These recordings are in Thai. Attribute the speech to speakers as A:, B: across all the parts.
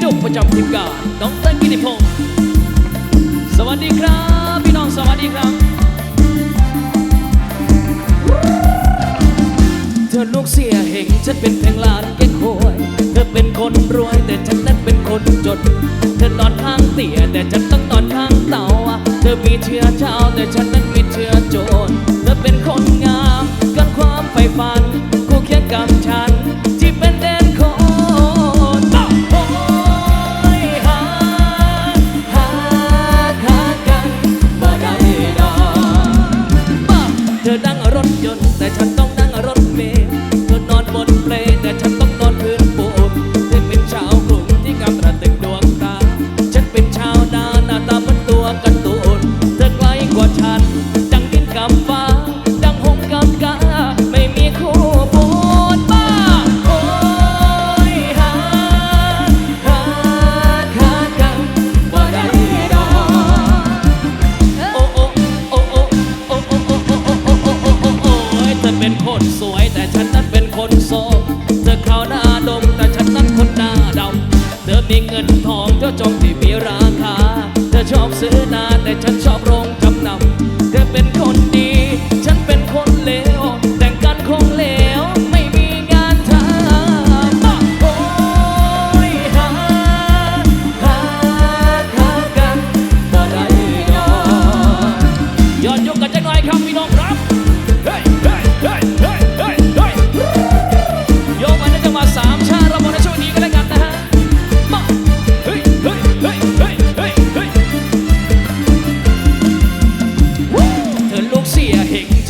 A: หนุ่ประจำทีมงานน้องเต้นกินิพงสวัสดีครับ พี่น้องสวัสดีครับ เธอลูกเสียเห็นฉันเป็นเพียงลานเก่งควยเธอเป็นคนรวยแต่ฉันนั้นเป็นคนจน เธอนอนข้างเตียแต่ฉันต้องนอนข้างเตาเธอมีเชื้อชาวแต่ฉัน dedang you're wrong.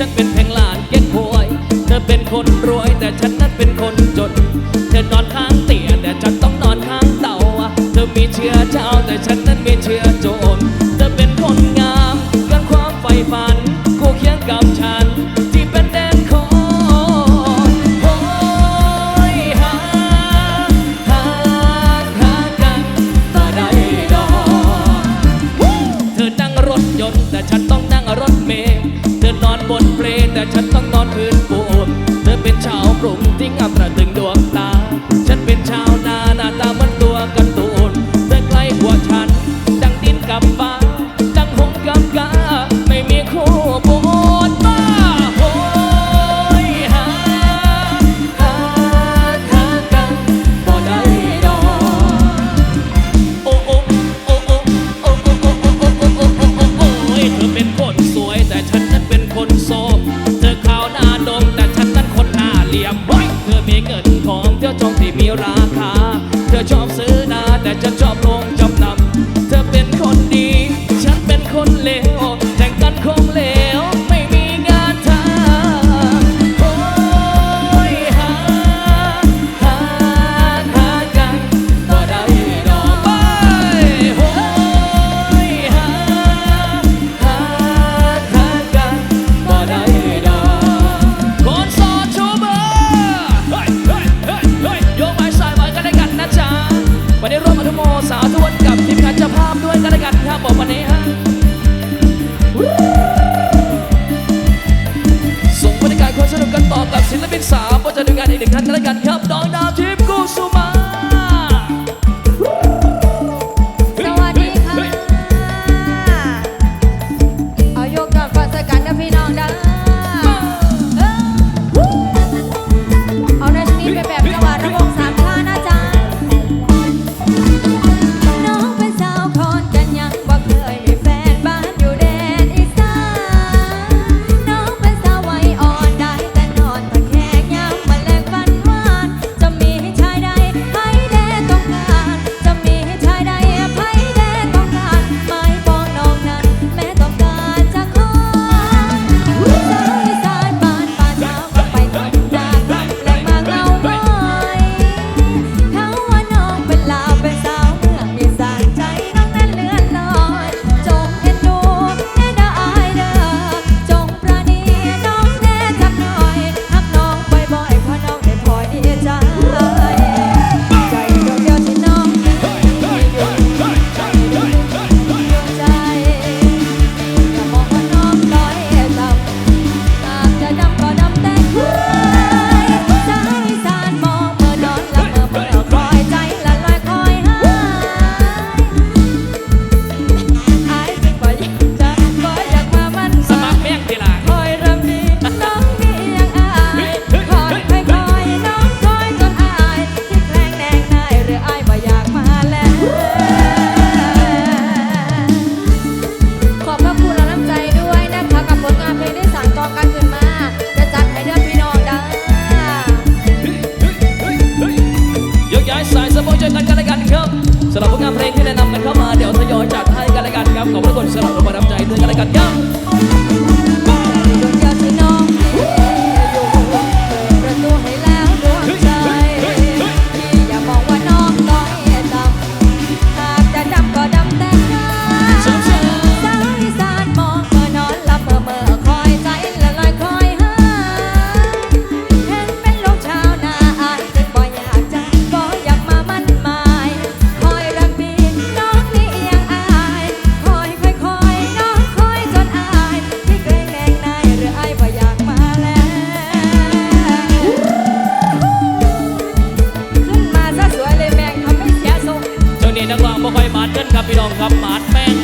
A: ฉันเป็นแพงหลานเก็กหวย เธอเป็นคนรวยแต่ฉันนั้นเป็นคนจน เธอนอนข้างเตียงแต่ฉันต้องนอนข้างเตาเธอมีเชื้อเจ้าแต่ฉันนั้นมีเชื้อโจร เธอเป็นคนงามกันความใฝ่ฝันคู่เคียงกับฉัน ปรุงที่งับระดึงดวงตา ฉันเป็นชาวนาหน้าตามันตัวกันตูนแต่ใกล้หัวฉัน ดังดินกับฟ้าดังหงกับกา ไม่มีคู่ปวดบ้าโหยหาหาหากันบ่ได้ดอกโอ้โอ้โอ้โอ้โอ้โอ้โอ้โอ้โอ้โอ้โอ้เธอเป็นคน อบกับศิลปินสาวก็จะดูงานอีกหนึ่งท่านกันแล้วกันครับน้องดาวทิพย์กุสุมา สวัสดีค่ะ เอาโยกก่อนก่อสกันนะพี่น้อง เจอกัน
B: กันละกันครับสำหรับผลงานเพลงที่แนะนำกันเข้ามาเดี๋ยวทยอยจัดให้กันละกันครับขอบพระคุณสำหรับความรับใจด้วยกันละกันครับ ครับพี่น้องครับหมาดแม่